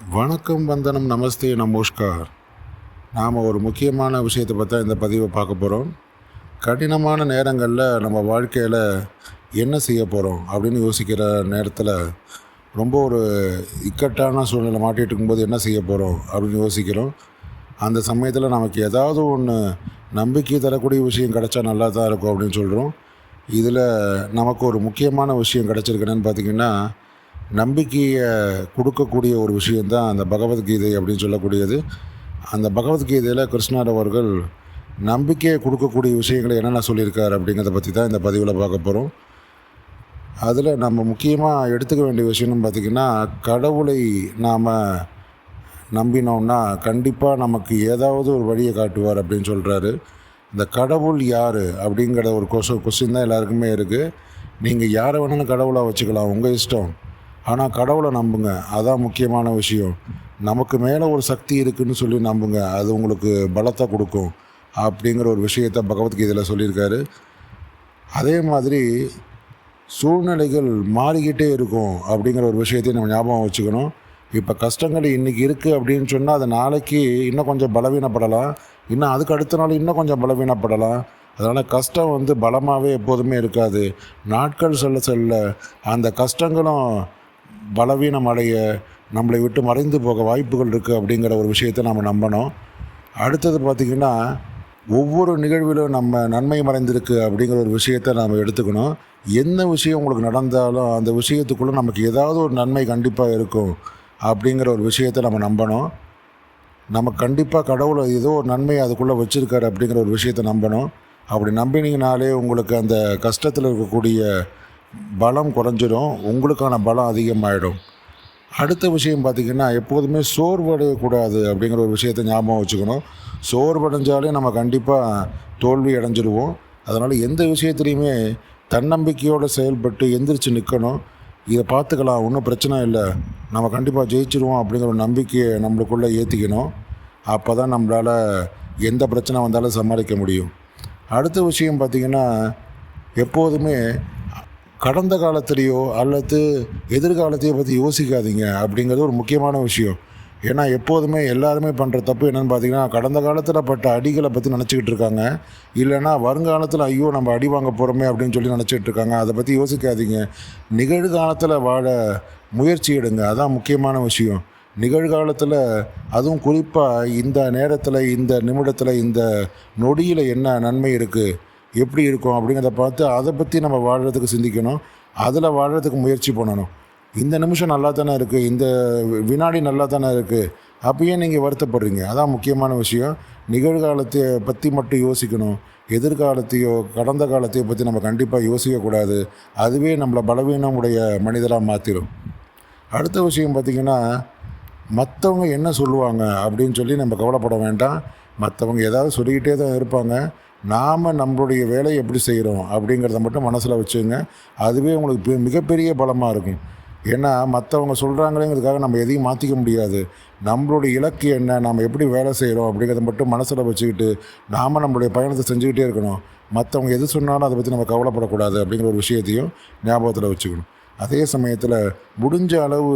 வணக்கம் வந்தனம் நமஸ்தே நமஸ்கார் நாம் ஒரு முக்கியமான விஷயத்தை பற்றி இந்த பதிவை பார்க்க போகிறோம் கடினமான நேரங்களில் நம்ம வாழ்க்கையில் என்ன செய்ய போகிறோம் அப்படின்னு யோசிக்கிற நேரத்தில் ரொம்ப ஒரு இக்கட்டான சூழ்நிலை மாட்டிகிட்டு இருக்கும்போது என்ன செய்ய போகிறோம் அப்படின்னு யோசிக்கிறோம். அந்த சமயத்தில் நமக்கு ஏதாவது ஒன்று நம்பிக்கை தரக்கூடிய விஷயம் கிடைச்சா நல்லா தான் இருக்கும் அப்படின்னு சொல்கிறோம் இதில் நமக்கு ஒரு முக்கியமான விஷயம் கிடச்சிருக்கு பார்த்திங்கன்னா பார்த்தீங்கன்னா நம்பிக்கையை கொடுக்கக்கூடிய ஒரு விஷயந்தான் அந்த பகவத்கீதை அப்படின்னு சொல்லக்கூடியது. அந்த பகவத்கீதையில் கிருஷ்ணர் அவர்கள் நம்பிக்கையை கொடுக்கக்கூடிய விஷயங்களை என்னென்ன சொல்லியிருக்கார் அப்படிங்கிறத பற்றி தான் இந்த பதிவில் பார்க்க போகிறோம் அதில் நம்ம முக்கியமாக எடுத்துக்க வேண்டிய விஷயம்னு பார்த்திங்கன்னா கடவுளை நாம் நம்பினோம்னா கண்டிப்பாக நமக்கு ஏதாவது ஒரு வழியை காட்டுவார் அப்படின்னு சொல்கிறாரு இந்த கடவுள் யார் அப்படிங்கிற ஒரு கொஷ கொஸ்டின் தான் எல்லாருக்குமே இருக்குது நீங்கள் யாரை வேணாலும் கடவுளாக வச்சுக்கலாம். உங்கள் இஷ்டம். ஆனால் கடவுளை நம்புங்க. அதான் முக்கியமான விஷயம். நமக்கு மேலே ஒரு சக்தி இருக்குன்னு சொல்லி நம்புங்க. அது உங்களுக்கு பலத்தை கொடுக்கும். அப்படிங்கிற ஒரு விஷயத்த பகவத்கீதையில் சொல்லியிருக்காரு. அதே மாதிரி சூழ்நிலைகள் மாறிக்கிட்டே இருக்கும் அப்படிங்கிற ஒரு விஷயத்தையும் நம்ம ஞாபகம் வச்சுக்கணும். இப்போ கஷ்டங்கள் இன்றைக்கி இருக்குது அப்படின்னு சொன்னால் அது நாளைக்கு இன்னும் கொஞ்சம் பலவீனப்படலாம். இன்னும் அதுக்கு அடுத்த நாள் இன்னும் கொஞ்சம் பலவீனப்படலாம். அதனால் கஷ்டம் வந்து பலமாகவே எப்போதுமே இருக்காது. நாட்கள் செல்ல செல்ல அந்த கஷ்டங்களும் பலவீனம் அடைய நம்மளை விட்டு மறைந்து போக வாய்ப்புகள் இருக்குது அப்படிங்கிற ஒரு விஷயத்தை நம்ம நம்பணும். அடுத்தது பார்த்திங்கன்னா ஒவ்வொரு நிகழ்விலும் நம்ம நன்மை மறைந்திருக்கு அப்படிங்கிற ஒரு விஷயத்தை நாம் எடுத்துக்கணும். என்ன விஷயம் உங்களுக்கு நடந்தாலும் அந்த விஷயத்துக்குள்ளே நமக்கு ஏதாவது ஒரு நன்மை கண்டிப்பாக இருக்கும் அப்படிங்கிற ஒரு விஷயத்தை நம்ம நம்பணும். நம்ம கண்டிப்பாக கடவுளை ஏதோ ஒரு நன்மை அதுக்குள்ளே வச்சுருக்காரு அப்படிங்கிற ஒரு விஷயத்தை நம்பணும். அப்படி நம்பினீங்கனாலே உங்களுக்கு அந்த கஷ்டத்தில் இருக்கக்கூடிய பலம் குறைஞ்சிடும் உங்களுக்கான பலம் அதிகமாகிடும் அடுத்த விஷயம் பார்த்திங்கன்னா எப்போதுமே சோர்வடையக்கூடாது அப்படிங்கிற ஒரு விஷயத்தை ஞாபகம் வச்சுக்கணும். சோர்வடைஞ்சாலே நம்ம கண்டிப்பாக தோல்வி அடைஞ்சிடுவோம் அதனால் எந்த விஷயத்துலையுமே தன்னம்பிக்கையோடு செயல்பட்டு எந்திரிச்சு நிற்கணும் இதை பார்த்துக்கலாம் ஒன்றும் பிரச்சனை இல்லை. நம்ம கண்டிப்பாக ஜெயிச்சிருவோம் அப்படிங்கிற ஒரு நம்பிக்கையை நம்மளுக்குள்ளே ஏற்றிக்கணும் அப்போ தான் நம்மளால் எந்த பிரச்சனை வந்தாலும் சமாளிக்க முடியும். அடுத்த விஷயம் பார்த்திங்கன்னா எப்போதுமே கடந்த காலத்துலேயோ அல்லது எதிர்காலத்தையோ பற்றி யோசிக்காதீங்க. அப்படிங்கிறது ஒரு முக்கியமான விஷயம். ஏன்னா எப்போதுமே எல்லாருமே பண்ணுற தப்பு என்னென்னு பார்த்தீங்கன்னா கடந்த காலத்தில் பட்ட அடிகளை பற்றி நினச்சிக்கிட்டு இருக்காங்க. இல்லைனா வருங்காலத்தில் ஐயோ நம்ம அடி வாங்க போகிறோமே அப்படின்னு சொல்லி நினச்சிட்டு இருக்காங்க. அதை பற்றி யோசிக்காதீங்க. நிகழ்காலத்தில் வாழ முயற்சி எடுங்க. அதான் முக்கியமான விஷயம். நிகழ்காலத்தில் அதுவும் குறிப்பாக இந்த நேரத்தில் இந்த நிமிடத்தில் இந்த நொடியில் என்ன நன்மை இருக்குது எப்படி இருக்கும் அப்படிங்கிறத பார்த்து அதை பற்றி நம்ம வாழ்கிறதுக்கு சிந்திக்கணும். அதில் வாழ்கிறதுக்கு முயற்சி பண்ணணும். இந்த நிமிஷம் நல்லா தானே இருக்குது இந்த வினாடி நல்லா தானே இருக்குது அப்பயே நீங்கள் வருத்தப்படுறீங்க? அதான் முக்கியமான விஷயம். நிகழ்காலத்தை பற்றி மட்டும் யோசிக்கணும். எதிர்காலத்தையோ கடந்த காலத்தையோ பற்றி நம்ம கண்டிப்பாக யோசிக்கக்கூடாது அதுவே நம்மளை பலவீனம் உடைய மனிதராக மாற்றிடும் அடுத்த விஷயம் பார்த்திங்கன்னா மற்றவங்க என்ன சொல்லுவாங்க அப்படின்னு சொல்லி நம்ம கவலைப்பட வேண்டாம். மற்றவங்க ஏதாவது சொல்லிக்கிட்டே தான் இருப்பாங்க. நாம் நம்மளுடைய வேலையை எப்படி செய்கிறோம் அப்படிங்கிறத மட்டும் மனசில் வச்சுங்க. அதுவே உங்களுக்கு மிகப்பெரிய பலமாக இருக்கும். ஏன்னா மற்றவங்க சொல்கிறாங்களேங்கிறதுக்காக நம்ம எதையும் மாற்றிக்க முடியாது. நம்மளுடைய இலக்கு என்ன நம்ம எப்படி வேலை செய்கிறோம் அப்படிங்கிறத மட்டும் மனசில் வச்சுக்கிட்டு நாம் நம்மளுடைய பயணத்தை செஞ்சுக்கிட்டே இருக்கணும். மற்றவங்க எது சொன்னாலும் அதை பற்றி நம்ம கவலைப்படக்கூடாது அப்படிங்கிற ஒரு விஷயத்தையும் ஞாபகத்தில் வச்சுக்கணும். அதே சமயத்தில் முடிஞ்ச அளவு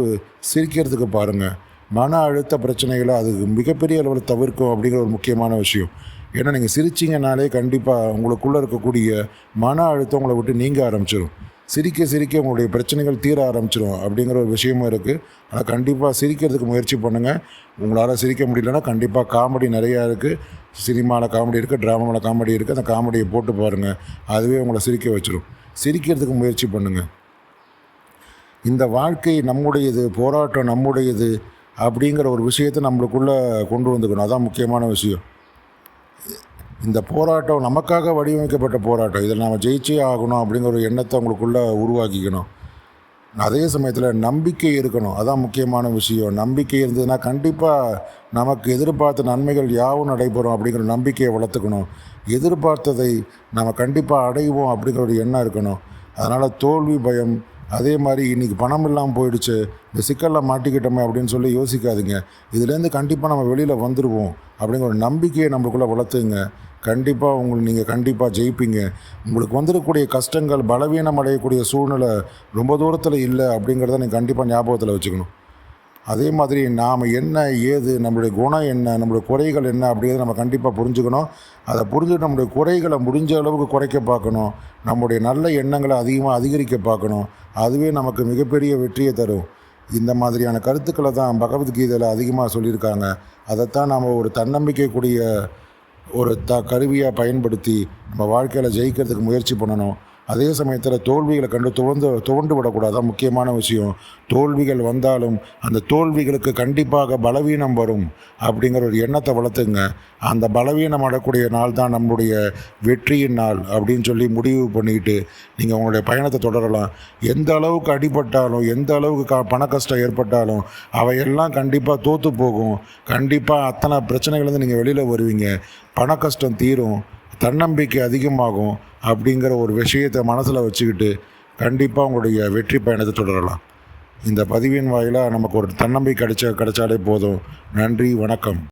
சிரிக்கிறதுக்கு பாருங்கள் மன அழுத்த பிரச்சனைகளை அது மிகப்பெரிய அளவில் தவிர்க்கும் அப்படிங்கிற ஒரு முக்கியமான விஷயம். ஏன்னா நீங்கள் சிரிச்சிங்கனாலே கண்டிப்பாக உங்களுக்குள்ளே இருக்கக்கூடிய மன அழுத்தம் உங்களை விட்டு நீங்க ஆரம்பிச்சிடும் சிரிக்க சிரிக்க உங்களுடைய பிரச்சனைகள் தீர ஆரம்பிச்சிடும் அப்படிங்கிற ஒரு விஷயமும் இருக்குது ஆனால் கண்டிப்பாக சிரிக்கிறதுக்கு முயற்சி பண்ணுங்கள் உங்களால் சிரிக்க முடியலன்னா கண்டிப்பாக காமெடி நிறையா இருக்குது சினிமாவில் காமெடி இருக்குது ட்ராமாவில் காமெடி இருக்குது அந்த காமெடியை போட்டு பாருங்கள் அதுவே உங்களை சிரிக்க வச்சிடும் சிரிக்கிறதுக்கு முயற்சி பண்ணுங்கள் இந்த வாழ்க்கை நம்முடையது போராட்டம் நம்முடையது அப்படிங்கிற ஒரு விஷயத்தை நம்மளுக்குள்ளே கொண்டு வந்துக்கணும். அதான் முக்கியமான விஷயம். இந்த போராட்டம் நமக்காக வடிவமைக்கப்பட்ட போராட்டம். இதில் நாம் ஜெயிச்சே ஆகணும் அப்படிங்கிற ஒரு எண்ணத்தை அவங்களுக்குள்ளே உருவாக்கிக்கணும். அதே சமயத்தில் நம்பிக்கை இருக்கணும். அதான் முக்கியமான விஷயம். நம்பிக்கை இருந்ததுன்னா கண்டிப்பாக நமக்கு எதிர்பார்த்த நன்மைகள் யாவும் நடைபெறும் அப்படிங்கிற நம்பிக்கையை வளர்த்துக்கணும். எதிர்பார்த்ததை நம்ம கண்டிப்பாக அடைவோம் அப்படிங்கிற ஒரு எண்ணம் இருக்கணும். அதனால் தோல்வி பயம் அதே மாதிரி இன்றைக்கி பணம் இல்லாமல் போயிடுச்சு. இந்த சிக்கலில் மாட்டிக்கிட்டோமே அப்படின்னு சொல்லி யோசிக்காதீங்க. இதுலேருந்து கண்டிப்பாக நம்ம வெளியில் வந்துடுவோம் அப்படிங்கிற ஒரு நம்பிக்கையை நம்மளுக்குள்ளே வளர்த்துங்க. கண்டிப்பாக உங்களுக்கு நீங்கள் கண்டிப்பாக ஜெயிப்பீங்க. உங்களுக்கு வந்துடக்கூடிய கஷ்டங்கள் பலவீனம் அடையக்கூடிய சூழ்நிலை ரொம்ப தூரத்தில் இல்லை அப்படிங்கிறத நீங்கள் கண்டிப்பாக ஞாபகத்தில் வச்சுக்கணும். அதே மாதிரி நாம் என்ன ஏது நம்மளுடைய குணம் என்ன நம்மளுடைய குறைகள் என்ன அப்படிங்கிறத நம்ம கண்டிப்பாக புரிஞ்சுக்கணும். அதை புரிஞ்சுட்டு நம்மளுடைய குறைகளை முடிஞ்ச அளவுக்கு குறைக்க பார்க்கணும். நம்முடைய நல்ல எண்ணங்களை அதிகமாக அதிகரிக்க பார்க்கணும். அதுவே நமக்கு மிகப்பெரிய வெற்றியை தரும். இந்த மாதிரியான கருத்துக்களை தான் பகவத்கீதையில் அதிகமாக சொல்லியிருக்காங்க. அதைத்தான் நாம் ஒரு தன்னம்பிக்கைக்கூடிய ஒரு த கருவியாக பயன்படுத்தி நம்ம வாழ்க்கையில் ஜெயிக்கிறதுக்கு முயற்சி பண்ணணும். அதே சமயத்தில் தோல்விகளை கண்டு துவந்து துவண்டு விடக்கூடாது. முக்கியமான விஷயம் தோல்விகள் வந்தாலும் அந்த தோல்விகளுக்கு கண்டிப்பாக பலவீனம் வரும் அப்படிங்கிற ஒரு எண்ணத்தை வளர்த்துங்க. அந்த பலவீனம் அடக்கூடிய நாள் தான் நம்முடைய வெற்றியின் நாள் அப்படின்னு சொல்லி முடிவு பண்ணிக்கிட்டு நீங்கள் உங்களுடைய பயணத்தை தொடரலாம். எந்த அளவுக்கு அடிபட்டாலும் எந்த அளவுக்கு க பண கஷ்டம் ஏற்பட்டாலும் அவையெல்லாம் கண்டிப்பாக தோற்று போகும். கண்டிப்பாக அத்தனை பிரச்சனைகள்லேருந்து நீங்கள் வெளியில் வருவீங்க. பண கஷ்டம் தீரும். தன்னம்பிக்கை அதிகமாகும் அப்படிங்கிற ஒரு விஷயத்தை மனசில் வச்சுக்கிட்டு கண்டிப்பாக உங்களுடைய வெற்றி பயணத்தை தொடரலாம். இந்த பதிவின் வாயிலாக நமக்கு ஒரு தன்னம்பிக்கை கிடைச்ச கிடைச்சாலே போதும். நன்றி வணக்கம்.